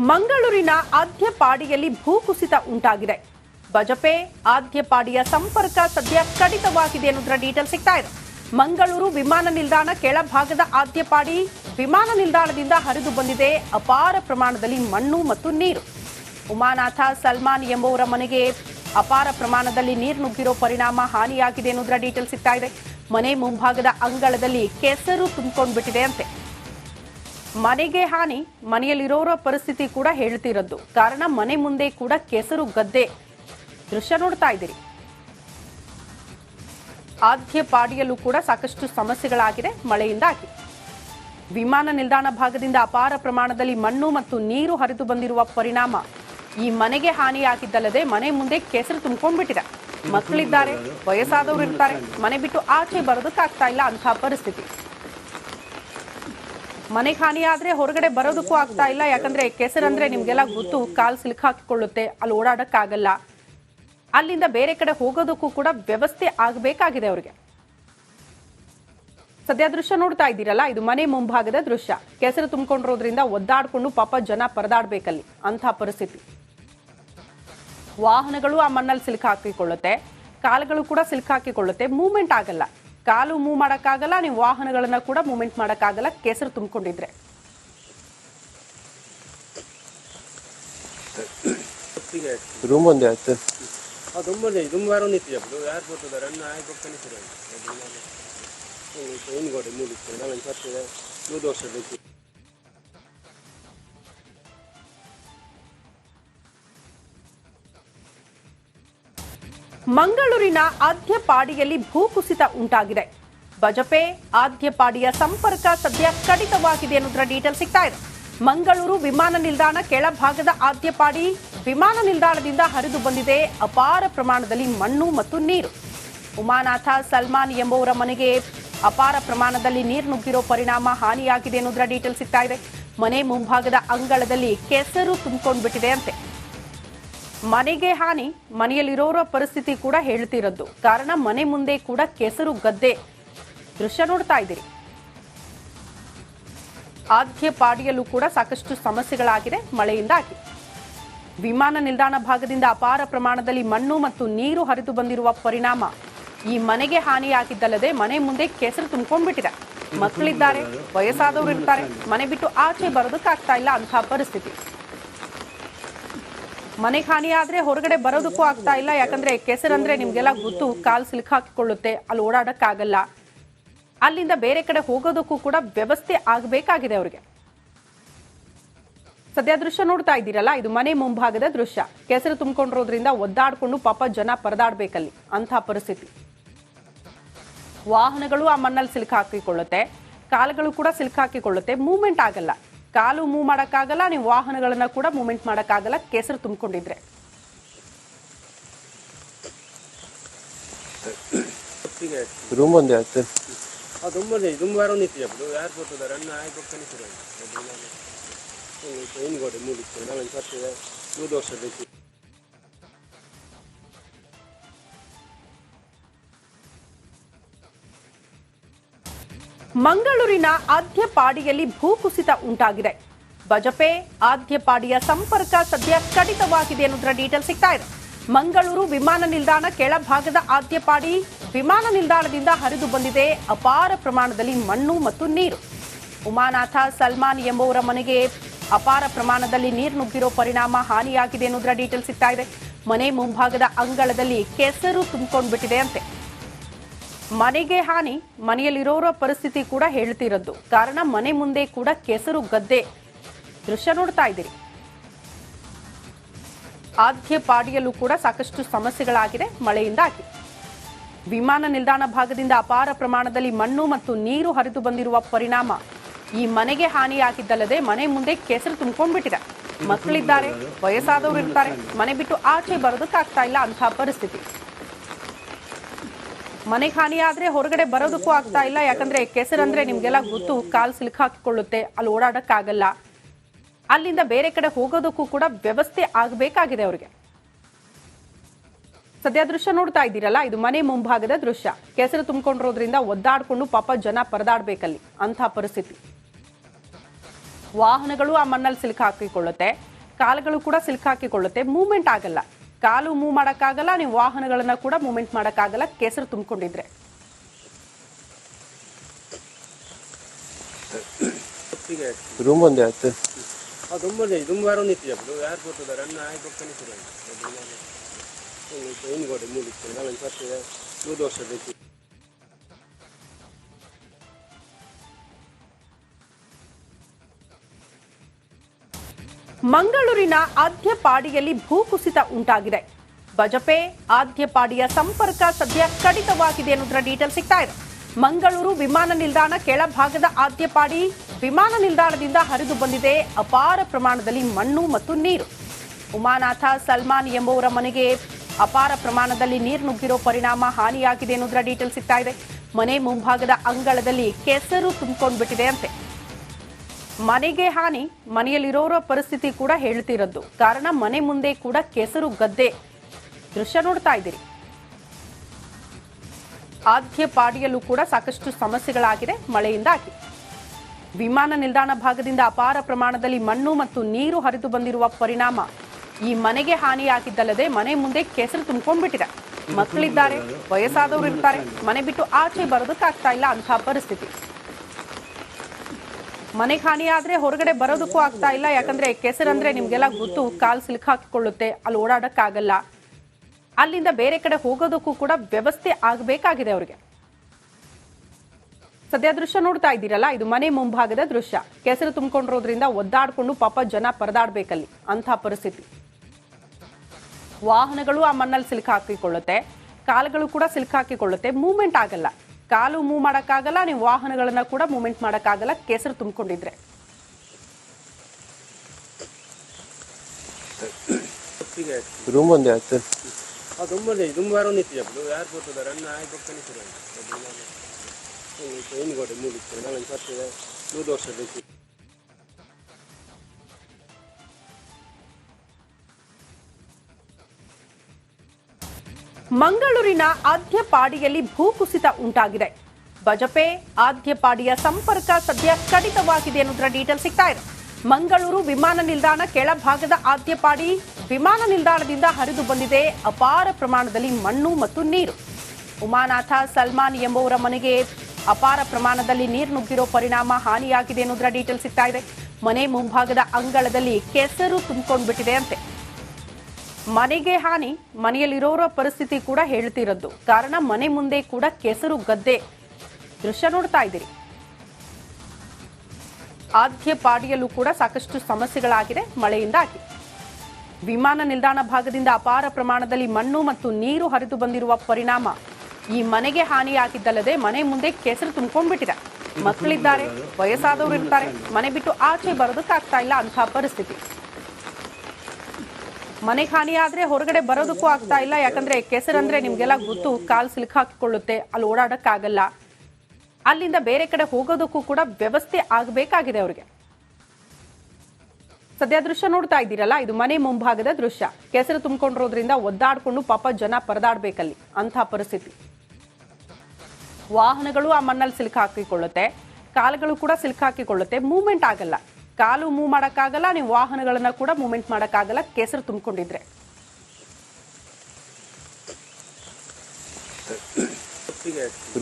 ಮಂಗಳೂರಿನ ಆದ್ಯಪಾಡಿಯಲ್ಲಿ ಭೂಕುಸಿತ ಉಂಟಾಗಿದೆ. ಬಜಪೆ ಆದ್ಯಪಾಡಿಯ ಸಂಪರ್ಕ ಸದ್ಯ ಕಡಿತವಾಗಿದೆ ಅನ್ನೋದರ ಡೀಟೇಲ್ ಸಿಗ್ತಾ ಇದೆ. ಮಂಗಳೂರು ವಿಮಾನ ನಿಲ್ದಾಣ ಕೆಳಭಾಗದ ಆದ್ಯಪಾಡಿ ವಿಮಾನ ನಿಲ್ದಾಣದಿಂದ ಹರಿದು ಬಂದಿದೆ. ಅಪಾರ ಪ್ರಮಾಣದಲ್ಲಿ ಮಣ್ಣು ಮತ್ತು ನೀರು. ಉಮಾನಾಥ ಸಲ್ಮಾನ್ ಎಂಬುವರ ಮನೆಗೆ ಅಪಾರ ಪ್ರಮಾಣದಲ್ಲಿ ನೀರು ನುಗ್ಗಿರೋ ಪರಿಣಾಮ ಹಾನಿಯಾಗಿದೆ ಅನ್ನೋದರ ಡೀಟೇಲ್ ಸಿಗ್ತಾ ಇದೆ. ಮನೆ ಮುಂಭಾಗದ ಅಂಗಳದಲ್ಲಿ ಕೆಸರು ತುಂಬಿಕೊಂಡು ಬಿಟ್ಟಿದೆ ಅಂತೆ. ಮನೆಗೆ ಹಾನಿ, ಮನೆಯಲ್ಲಿರೋರ ಪರಿಸ್ಥಿತಿ ಕೂಡ ಹೇಳ್ತಿರೋದು. ಕಾರಣ ಮನೆ ಮುಂದೆ ಕೂಡ ಕೆಸರು ಗದ್ದೆ. ದೃಶ್ಯ ನೋಡ್ತಾ ಇದ್ದೀರಿ. ಆದ್ಯ ಪಾಡಿಯಲ್ಲೂ ಕೂಡ ಸಾಕಷ್ಟು ಸಮಸ್ಯೆಗಳಾಗಿದೆ, ಮಳೆಯಿಂದಾಗಿ. ವಿಮಾನ ನಿಲ್ದಾಣ ಭಾಗದಿಂದ ಅಪಾರ ಪ್ರಮಾಣದಲ್ಲಿ ಮಣ್ಣು ಮತ್ತು ನೀರು ಹರಿದು ಬಂದಿರುವ ಪರಿಣಾಮ. ಈ ಮನೆಗೆ ಹಾನಿಯಾಗಿದ್ದಲ್ಲದೆ ಮನೆ ಮುಂದೆ ಕೆಸರು ತುಂಬಿಕೊಂಡ್ಬಿಟ್ಟಿದೆ ಮಕ್ಕಳಿದ್ದಾರೆ, ವಯಸ್ಸಾದವರು ಇರ್ತಾರೆ, ಮನೆ ಬಿಟ್ಟು ಆಚೆ ಬರೋದಕ್ಕಾಗ್ತಾ ಇಲ್ಲ ಅಂತಹ ಪರಿಸ್ಥಿತಿ. ಮನೆಗೆ ಹಾನಿ ಆದ್ರೆ ಹೊರಗಡೆ ಬರೋದಕ್ಕೂ ಆಗ್ತಾ ಇಲ್ಲ. ಯಾಕಂದ್ರೆ ಕೆಸರಂದ್ರೆ ನಿಮ್ಗೆಲ್ಲ ಗೊತ್ತು, ಕಾಲು ಸಿಲುಕ್ ಹಾಕಿಕೊಳ್ಳುತ್ತೆ, ಅಲ್ಲಿ ಓಡಾಡಕ್ಕಾಗಲ್ಲ. ಅಲ್ಲಿಂದ ಬೇರೆ ಕಡೆ ಹೋಗೋದಕ್ಕೂ ಕೂಡ ವ್ಯವಸ್ಥೆ ಆಗಬೇಕಾಗಿದೆ ಅವ್ರಿಗೆ. ಸದ್ಯ ದೃಶ್ಯ ನೋಡ್ತಾ ಇದ್ದೀರಲ್ಲ, ಇದು ಮನೆ ಮುಂಭಾಗದ ದೃಶ್ಯ. ಕೆಸರು ತುಂಬಿಕೊಂಡಿರೋದ್ರಿಂದ ಒದ್ದಾಡ್ಕೊಂಡು ಪಾಪ ಜನ ಪರದಾಡ್ಬೇಕಲ್ಲಿ, ಅಂಥ ಪರಿಸ್ಥಿತಿ. ವಾಹನಗಳು ಆ ಮಣ್ಣಲ್ಲಿ ಸಿಲುಕು ಹಾಕಿಕೊಳ್ಳುತ್ತೆ, ಕಾಲುಗಳು ಕೂಡ ಸಿಲುಕು ಹಾಕಿಕೊಳ್ಳುತ್ತೆ ಮೂವ್ಮೆಂಟ್ ಆಗಲ್ಲ. ಕಾಲು ಮೂವ್ ಮಾಡೋಕ್ಕಾಗಲ್ಲ ನೀವು ವಾಹನಗಳನ್ನ ಕೂಡ ಮೂವ್ಮೆಂಟ್ ಮಾಡೋಕ್ಕಾಗಲ್ಲ ಕೆಸರು ತುಂಬಿಕೊಂಡಿದ್ರೆ. ರೂಮ್ ಒಂದೇ ಆಯ್ತು. ತುಂಬ ವಾರ ನಿಂತಿದೆ ರನ್ ಆಗಿ ಕನಿಸಿದೆ ಹಿಂದ್ಗಡೆ ಮೂಡಿತ್ತು ನಾವೇನು ಬರ್ತಿದೆ ಮೂರು ವರ್ಷ ಬೇಕು ಮಂಗಳೂರಿನ ಆದ್ಯಪಾಡಿಯಲ್ಲಿ ಭೂಕುಸಿತ ಉಂಟಾಗಿದೆ. ಬಜಪೆ ಆದ್ಯಪಾಡಿಯ ಸಂಪರ್ಕ ಸದ್ಯ ಕಡಿತವಾಗಿದೆ ಅನ್ನೋದರ ಡೀಟೇಲ್ ಸಿಗ್ತಾ ಇದೆ. ಮಂಗಳೂರು ವಿಮಾನ ನಿಲ್ದಾಣ ಕೆಳಭಾಗದ ಆದ್ಯಪಾಡಿ ವಿಮಾನ ನಿಲ್ದಾಣದಿಂದ ಹರಿದು ಬಂದಿದೆ. ಅಪಾರ ಪ್ರಮಾಣದಲ್ಲಿ ಮಣ್ಣು ಮತ್ತು ನೀರು. ಉಮಾನಾಥ ಸಲ್ಮಾನ್ ಎಂಬುವರ ಮನೆಗೆ ಅಪಾರ ಪ್ರಮಾಣದಲ್ಲಿ ನೀರು ನುಗ್ಗಿರೋ ಪರಿಣಾಮ ಹಾನಿಯಾಗಿದೆ ಅನ್ನೋದರ ಡೀಟೇಲ್ ಸಿಗ್ತಾ ಇದೆ. ಮನೆ ಮುಂಭಾಗದ ಅಂಗಳದಲ್ಲಿ ಕೆಸರು ತುಂಬಿಕೊಂಡ್ಬಿಟ್ಟಿದೆ ಅಂತೆ. ಮನೆಗೆ ಹಾನಿ, ಮನೆಯಲ್ಲಿರೋರ ಪರಿಸ್ಥಿತಿ ಕೂಡ ಹೇಳ್ತಿರೋದು. ಕಾರಣ ಮನೆ ಮುಂದೆ ಕೂಡ ಕೆಸರು ಗದ್ದೆ. ದೃಶ್ಯ ನೋಡ್ತಾ ಇದ್ದೀರಿ. ಆದ್ಯ ಪಾಡಿಯಲ್ಲೂ ಕೂಡ ಸಾಕಷ್ಟು ಸಮಸ್ಯೆಗಳಾಗಿದೆ ಮಳೆಯಿಂದಾಗಿ ವಿಮಾನ ನಿಲ್ದಾಣ ಭಾಗದಿಂದ ಅಪಾರ ಪ್ರಮಾಣದಲ್ಲಿ ಮಣ್ಣು ಮತ್ತು ನೀರು ಹರಿದು ಬಂದಿರುವ ಪರಿಣಾಮ. ಈ ಮನೆಗೆ ಹಾನಿಯಾಗಿದ್ದಲ್ಲದೆ ಮನೆ ಮುಂದೆ ಕೆಸರು ತುಂಬಿಕೊಂಡ್ಬಿಟ್ಟಿದೆ ಮಕ್ಕಳಿದ್ದಾರೆ, ವಯಸ್ಸಾದವರು ಇರ್ತಾರೆ, ಮನೆ ಬಿಟ್ಟು ಆಚೆ ಬರೋದಕ್ಕಾಗ್ತಾ ಇಲ್ಲ ಅಂತಹ ಪರಿಸ್ಥಿತಿ. ಮನೆಗೆ ಹಾನಿ ಆದ್ರೆ ಹೊರಗಡೆ ಬರೋದಕ್ಕೂ ಆಗ್ತಾ ಇಲ್ಲ. ಯಾಕಂದ್ರೆ ಕೆಸರಂದ್ರೆ ನಿಮ್ಗೆಲ್ಲ ಗೊತ್ತು, ಕಾಲು ಸಿಲುಕ್ ಹಾಕಿಕೊಳ್ಳುತ್ತೆ. ಅಲ್ಲಿ ಓಡಾಡಕ್ಕಾಗಲ್ಲ. ಅಲ್ಲಿಂದ ಬೇರೆ ಕಡೆ ಹೋಗೋದಕ್ಕೂ ಕೂಡ ವ್ಯವಸ್ಥೆ ಆಗಬೇಕಾಗಿದೆ ಅವ್ರಿಗೆ. ಸದ್ಯ ದೃಶ್ಯ ನೋಡ್ತಾ ಇದ್ದೀರಲ್ಲ, ಇದು ಮನೆ ಮುಂಭಾಗದ ದೃಶ್ಯ. ಕೆಸರು ತುಂಬಿಕೊಂಡಿರೋದ್ರಿಂದ ಒದ್ದಾಡ್ಕೊಂಡು ಪಾಪ ಜನ ಪರದಾಡ್ಬೇಕಲ್ಲಿ ಅಂತ ಪರಿಸ್ಥಿತಿ. ವಾಹನಗಳು ಆ ಮಣ್ಣಲ್ಲಿ ಸಿಲುಕು ಹಾಕಿಕೊಳ್ಳುತ್ತೆ. ಕಾಲುಗಳು ಕೂಡ ಸಿಲುಕು ಹಾಕಿಕೊಳ್ಳುತ್ತೆ. ಮೂವ್ಮೆಂಟ್ ಆಗಲ್ಲ. ಕಾಲು ಮೂವ್ ಮಾಡೋಕ್ಕಾಗಲ್ಲ ನೀವು ವಾಹನಗಳನ್ನು ಕೂಡ ಮೂಮೆಂಟ್ ಮಾಡೋಕ್ಕಾಗಲ್ಲ ಕೆಸರು ತುಂಬಿಕೊಂಡಿದ್ರೆ. ರೂಮ್ ಒಂದೇ ತುಂಬ ವಾರ ಆಗಿ ಕನಿಸಿದೆ ಹಿಂದ್ಗಡೆ ಮೂಡಿತ್ತು ನಾವೇನು ಸತ್ತಿದೆ ಮೂರು ವರ್ಷ ಬೇಕು ಮಂಗಳೂರಿನ ಆದ್ಯಪಾಡಿಯಲ್ಲಿ ಭೂಕುಸಿತ ಉಂಟಾಗಿದೆ. ಬಜಪೆ ಆದ್ಯಪಾಡಿಯ ಸಂಪರ್ಕ ಸದ್ಯ ಕಡಿತವಾಗಿದೆ ಅನ್ನೋದರ ಡೀಟೇಲ್ ಸಿಗ್ತಾ ಇದೆ. ಮಂಗಳೂರು ವಿಮಾನ ನಿಲ್ದಾಣ ಕೆಳಭಾಗದ ಆದ್ಯಪಾಡಿ ವಿಮಾನ ನಿಲ್ದಾಣದಿಂದ ಹರಿದು ಬಂದಿದೆ ಅಪಾರ ಪ್ರಮಾಣದಲ್ಲಿ ಮಣ್ಣು ಮತ್ತು ನೀರು. ಉಮಾನಾಥ, ಸಲ್ಮಾನ್ ಎಂಬುವರ ಮನೆಗೆ ಅಪಾರ ಪ್ರಮಾಣದಲ್ಲಿ ನೀರು ನುಗ್ಗಿರೋ ಪರಿಣಾಮ ಹಾನಿಯಾಗಿದೆ ಅನ್ನೋದರ ಡೀಟೇಲ್ ಸಿಗ್ತಾ ಇದೆ. ಮನೆ ಮುಂಭಾಗದ ಅಂಗಳದಲ್ಲಿ ಕೆಸರು ತುಂಬಿಕೊಂಡ್ಬಿಟ್ಟಿದೆ ಅಂತೆ. ಮನೆಗೆ ಹಾನಿ, ಮನೆಯಲ್ಲಿರೋರ ಪರಿಸ್ಥಿತಿ ಕೂಡ ಹೇಳ್ತಿರೋದು. ಕಾರಣ ಮನೆ ಮುಂದೆ ಕೂಡ ಕೆಸರು ಗದ್ದೆ. ದೃಶ್ಯ ನೋಡ್ತಾ ಇದ್ದೀರಿ. ಆದ್ಯ ಪಾಡಿಯಲ್ಲೂ ಕೂಡ ಸಾಕಷ್ಟು ಸಮಸ್ಯೆಗಳಾಗಿದೆ, ಮಳೆಯಿಂದಾಗಿ. ವಿಮಾನ ನಿಲ್ದಾಣ ಭಾಗದಿಂದ ಅಪಾರ ಪ್ರಮಾಣದಲ್ಲಿ ಮಣ್ಣು ಮತ್ತು ನೀರು ಹರಿದು ಬಂದಿರುವ ಪರಿಣಾಮ. ಈ ಮನೆಗೆ ಹಾನಿಯಾಗಿದ್ದಲ್ಲದೆ ಮನೆ ಮುಂದೆ ಕೆಸರು ತುಂಬಿಕೊಂಡ್ಬಿಟ್ಟಿದೆ ಮಕ್ಕಳಿದ್ದಾರೆ ವಯಸ್ಸಾದವರು ಇರ್ತಾರೆ ಮನೆ ಬಿಟ್ಟು ಆಚೆ ಬರೋದಕ್ಕಾಗ್ತಾ ಇಲ್ಲ ಅಂತಹ ಪರಿಸ್ಥಿತಿ. ಮನೆಗೆ ಹಾನಿ ಹೊರಗಡೆ ಬರೋದಕ್ಕೂ ಆಗ್ತಾ ಇಲ್ಲ. ಯಾಕಂದ್ರೆ ಕೆಸರಂದ್ರೆ ನಿಮ್ಗೆಲ್ಲ ಗೊತ್ತು, ಕಾಲ್ ಸಿಲ್ಕ್ ಹಾಕಿಕೊಳ್ಳುತ್ತೆ. ಅಲ್ಲಿ ಓಡಾಡಕ್ಕಾಗಲ್ಲ. ಅಲ್ಲಿಂದ ಬೇರೆ ಕಡೆ ಹೋಗೋದಕ್ಕೂ ಕೂಡ ವ್ಯವಸ್ಥೆ ಆಗಬೇಕಾಗಿದೆ ಅವ್ರಿಗೆ. ಸದ್ಯ ದೃಶ್ಯ ನೋಡ್ತಾ ಇದ್ದೀರಲ್ಲ, ಇದು ಮನೆ ಮುಂಭಾಗದ ದೃಶ್ಯ. ಕೆಸರು ತುಂಬಿಕೊಂಡಿರೋದ್ರಿಂದ ಒದ್ದಾಡ್ಕೊಂಡು ಪಾಪ ಜನ ಪರದಾಡ್ಬೇಕಲ್ಲಿ, ಅಂಥ ಪರಿಸ್ಥಿತಿ. ವಾಹನಗಳು ಆ ಮಣ್ಣಲ್ಲಿ ಸಿಲುಕಾಕಿಕೊಳ್ಳುತ್ತೆ ಕಾಲುಗಳು ಕೂಡ ಸಿಲುಕಾಕಿಕೊಳ್ಳುತ್ತೆ ಮೂವ್ಮೆಂಟ್ ಆಗಲ್ಲ. ಕಾಲು ಮೂವ್ ಮಾಡೋಕ್ಕಾಗಲ್ಲ ನೀವು ವಾಹನಗಳನ್ನು ಕೂಡ ಮೂಮೆಂಟ್ ಮಾಡೋಕ್ಕಾಗಲ್ಲ ಕೆಸರು ತುಂಬಿಕೊಂಡಿದ್ರೆ. ರೂಮ್ ಒಂದೇ ಆಯ್ತು. ರೂಮ್ ಒಂದೇ ರೂಮ್ ವಾರ ಒಂದು ಇತ್ತು ಜಬ್ದು ಯಾರು ಗೊತ್ತದ ರನ್ನ ಆಯ್ತು ಕನಿಸಿದ್ರೆ ಏನು ಕೊಡಿ ಮೂರು ನಾಳೆ ಇಪ್ಪತ್ತು ಮೂರು ವರ್ಷ ಬೇಕು ಮಂಗಳೂರಿನ ಆದ್ಯಪಾಡಿಯಲ್ಲಿ ಭೂಕುಸಿತ ಉಂಟಾಗಿದೆ. ಬಜಪೆ ಆದ್ಯಪಾಡಿಯ ಸಂಪರ್ಕ ಸದ್ಯ ಕಡಿತವಾಗಿದೆ ಅನ್ನೋದರ ಡೀಟೇಲ್ ಸಿಗ್ತಾ ಇದೆ. ಮಂಗಳೂರು ವಿಮಾನ ನಿಲ್ದಾಣ ಕೆಳಭಾಗದ ಆದ್ಯಪಾಡಿ ವಿಮಾನ ನಿಲ್ದಾಣದಿಂದ ಹರಿದು ಬಂದಿದೆ ಅಪಾರ ಪ್ರಮಾಣದಲ್ಲಿ ಮಣ್ಣು ಮತ್ತು ನೀರು. ಉಮಾನಾಥ, ಸಲ್ಮಾನ್ ಎಂಬುವರ ಮನೆಗೆ ಅಪಾರ ಪ್ರಮಾಣದಲ್ಲಿ ನೀರು ನುಗ್ಗಿರೋ ಪರಿಣಾಮ ಹಾನಿಯಾಗಿದೆ ಅನ್ನೋದರ ಡೀಟೇಲ್ ಸಿಗ್ತಾ ಇದೆ. ಮನೆ ಮುಂಭಾಗದ ಅಂಗಳದಲ್ಲಿ ಕೆಸರು ತುಂಬಿಕೊಂಡು ಬಿಟ್ಟಿದೆ ಅಂತೆ. ಮನೆಗೆ ಹಾನಿ, ಮನೆಯಲ್ಲಿರೋರ ಪರಿಸ್ಥಿತಿ ಕೂಡ ಹೇಳ್ತಿರೋದು. ಕಾರಣ ಮನೆ ಮುಂದೆ ಕೂಡ ಕೆಸರು ಗದ್ದೆ. ದೃಶ್ಯ ನೋಡ್ತಾ ಇದ್ದೀರಿ. ಆದ್ಯ ಪಾಡಿಯಲ್ಲೂ ಕೂಡ ಸಾಕಷ್ಟು ಸಮಸ್ಯೆಗಳಾಗಿದೆ ಮಳೆಯಿಂದಾಗಿ ವಿಮಾನ ನಿಲ್ದಾಣ ಭಾಗದಿಂದ ಅಪಾರ ಪ್ರಮಾಣದಲ್ಲಿ ಮಣ್ಣು ಮತ್ತು ನೀರು ಹರಿದು ಬಂದಿರುವ ಪರಿಣಾಮ. ಈ ಮನೆಗೆ ಹಾನಿಯಾಗಿದ್ದಲ್ಲದೆ ಮನೆ ಮುಂದೆ ಕೆಸರು ತುಂಬಿಕೊಂಡ್ಬಿಟ್ಟಿದೆ ಮಕ್ಕಳಿದ್ದಾರೆ ವಯಸ್ಸಾದವರು ಇರ್ತಾರೆ ಮನೆ ಬಿಟ್ಟು ಆಚೆ ಬರೋದಕ್ಕಾಗ್ತಾ ಇಲ್ಲ ಅಂತಹ ಪರಿಸ್ಥಿತಿ. ಮನೆಗೆ ಹಾನಿ ಆದ್ರೆ ಹೊರಗಡೆ ಬರೋದಕ್ಕೂ ಆಗ್ತಾ ಇಲ್ಲ. ಯಾಕಂದ್ರೆ ಕೆಸರಂದ್ರೆ ನಿಮ್ಗೆಲ್ಲ ಗೊತ್ತು, ಕಾಲ್ ಸಿಲುಕಾಕಿಕೊಳ್ಳುತ್ತೆ ಅಲ್ಲಿ ಓಡಾಡಕ್ಕಾಗಲ್ಲ. ಅಲ್ಲಿಂದ ಬೇರೆ ಕಡೆ ಹೋಗೋದಕ್ಕೂ ಕೂಡ ವ್ಯವಸ್ಥೆ ಆಗಬೇಕಾಗಿದೆ ಅವ್ರಿಗೆ. ಸದ್ಯ ದೃಶ್ಯ ನೋಡ್ತಾ ಇದ್ದೀರಲ್ಲ, ಇದು ಮನೆ ಮುಂಭಾಗದ ದೃಶ್ಯ. ಕೆಸರು ತುಂಬಿಕೊಂಡಿರೋದ್ರಿಂದ ಒದ್ದಾಡ್ಕೊಂಡು ಪಾಪ ಜನ ಪರದಾಡ್ಬೇಕಲ್ಲಿ, ಅಂಥ ಪರಿಸ್ಥಿತಿ. ವಾಹನಗಳು ಆ ಮಣ್ಣಲ್ಲಿ ಸಿಲುಕಾಕಿಕೊಳ್ಳುತ್ತೆ ಕಾಲುಗಳು ಕೂಡ ಸಿಲುಕಾಕಿಕೊಳ್ಳುತ್ತೆ ಮೂವ್ಮೆಂಟ್ ಆಗಲ್ಲ. ಕಾಲು ಮೂವ್ ಮಾಡೋಕ್ಕಾಗಲ್ಲ ನೀವು ವಾಹನಗಳನ್ನ ಕೂಡ ಮೂವ್ಮೆಂಟ್ ಮಾಡೋಕ್ಕಾಗಲ್ಲ ಕೆಸರು ತುಂಬಿಕೊಂಡಿದ್ರೆ. ರೂಮ್ ಒಂದು ಇತ್ತು ಯಾರು ಆಗಿ ಏನು ಗೋಡೆ ಮೂರು ಇತ್ತು ನೂರು ವರ್ಷ ಬೇಕು ಮಂಗಳೂರಿನ ಆದ್ಯಪಾಡಿಯಲ್ಲಿ ಭೂಕುಸಿತ ಉಂಟಾಗಿದೆ. ಬಜಪೆ ಆದ್ಯಪಾಡಿಯ ಸಂಪರ್ಕ ಸದ್ಯ ಕಡಿತವಾಗಿದೆ ಅನ್ನೋದರ ಡೀಟೇಲ್ ಸಿಗ್ತಾ ಇದೆ. ಮಂಗಳೂರು ವಿಮಾನ ನಿಲ್ದಾಣ ಕೆಳಭಾಗದ ಆದ್ಯಪಾಡಿ ವಿಮಾನ ನಿಲ್ದಾಣದಿಂದ ಹರಿದು ಬಂದಿದೆ. ಅಪಾರ ಪ್ರಮಾಣದಲ್ಲಿ ಮಣ್ಣು ಮತ್ತು ನೀರು. ಉಮಾನಾಥ ಸಲ್ಮಾನ್ ಎಂಬುವರ ಮನೆಗೆ ಅಪಾರ ಪ್ರಮಾಣದಲ್ಲಿ ನೀರು ನುಗ್ಗಿರೋ ಪರಿಣಾಮ ಹಾನಿಯಾಗಿದೆ ಅನ್ನೋದರ ಡೀಟೇಲ್ ಸಿಗ್ತಾ ಇದೆ. ಮನೆ ಮುಂಭಾಗದ ಅಂಗಳದಲ್ಲಿ ಕೆಸರು ತುಂಬಿಕೊಂಡು ಬಿಟ್ಟಿದೆ ಅಂತೆ. ಮನೆಗೆ ಹಾನಿ, ಮನೆಯಲ್ಲಿರೋರ ಪರಿಸ್ಥಿತಿ ಕೂಡ ಹೇಳ್ತಿರೋದು. ಕಾರಣ ಮನೆ ಮುಂದೆ ಕೂಡ ಕೆಸರು ಗದ್ದೆ. ದೃಶ್ಯ ನೋಡ್ತಾ ಇದ್ದೀರಿ. ಆದ್ಯ ಪಾಡಿಯಲ್ಲೂ ಕೂಡ ಸಾಕಷ್ಟು ಸಮಸ್ಯೆಗಳಾಗಿದೆ, ಮಳೆಯಿಂದಾಗಿ. ವಿಮಾನ ನಿಲ್ದಾಣ ಭಾಗದಿಂದ ಅಪಾರ ಪ್ರಮಾಣದಲ್ಲಿ ಮಣ್ಣು ಮತ್ತು ನೀರು ಹರಿದು ಬಂದಿರುವ ಪರಿಣಾಮ. ಈ ಮನೆಗೆ ಹಾನಿಯಾಗಿದ್ದಲ್ಲದೆ ಮನೆ ಮುಂದೆ ಕೆಸರು ತುಂಬಿಕೊಂಡ್ಬಿಟ್ಟಿದೆ ಮಕ್ಕಳಿದ್ದಾರೆ, ವಯಸ್ಸಾದವರು ಇರ್ತಾರೆ, ಮನೆ ಬಿಟ್ಟು ಆಚೆ ಬರೋದಕ್ಕಾಗ್ತಾ ಇಲ್ಲ ಅಂತಹ ಪರಿಸ್ಥಿತಿ. ಮನೆಗೆ ಹಾನಿ ಆದ್ರೆ ಹೊರಗಡೆ ಬರೋದಕ್ಕೂ ಆಗ್ತಾ ಇಲ್ಲ. ಯಾಕಂದ್ರೆ ಕೆಸರಂದ್ರೆ ನಿಮ್ಗೆಲ್ಲ ಗೊತ್ತು, ಕಾಲ್ ಸಿಲುಕಾಕಿಕೊಳ್ಳುತ್ತೆ ಅಲ್ಲಿ ಓಡಾಡಕ್ಕಾಗಲ್ಲ. ಅಲ್ಲಿಂದ ಬೇರೆ ಕಡೆ ಹೋಗೋದಕ್ಕೂ ಕೂಡ ವ್ಯವಸ್ಥೆ ಆಗಬೇಕಾಗಿದೆ ಅವ್ರಿಗೆ. ಸದ್ಯ ದೃಶ್ಯ ನೋಡ್ತಾ ಇದ್ದೀರಲ್ಲ, ಇದು ಮನೆ ಮುಂಭಾಗದ ದೃಶ್ಯ. ಕೆಸರು ತುಂಬಿಕೊಂಡಿರೋದ್ರಿಂದ ಒದ್ದಾಡ್ಕೊಂಡು ಪಾಪ ಜನ ಪರದಾಡ್ಬೇಕಲ್ಲಿ, ಅಂಥ ಪರಿಸ್ಥಿತಿ. ವಾಹನಗಳು ಆ ಮಣ್ಣಲ್ಲಿ ಸಿಲುಕಾಕಿಕೊಳ್ಳುತ್ತೆ ಕಾಲುಗಳು ಕೂಡ ಸಿಲುಕಾಕಿಕೊಳ್ಳುತ್ತೆ ಮೂವ್ಮೆಂಟ್ ಆಗಲ್ಲ. ಕಾಲು ಮೂವ್ ಮಾಡೋಕ್ಕಾಗಲ್ಲ ನೀವು ವಾಹನಗಳನ್ನ ಕೂಡ ಮೂವ್ಮೆಂಟ್ ಮಾಡೋಕ್ಕಾಗಲ್ಲ ಕೆಸರು ತುಂಬಿಕೊಂಡಿದ್ರೆ.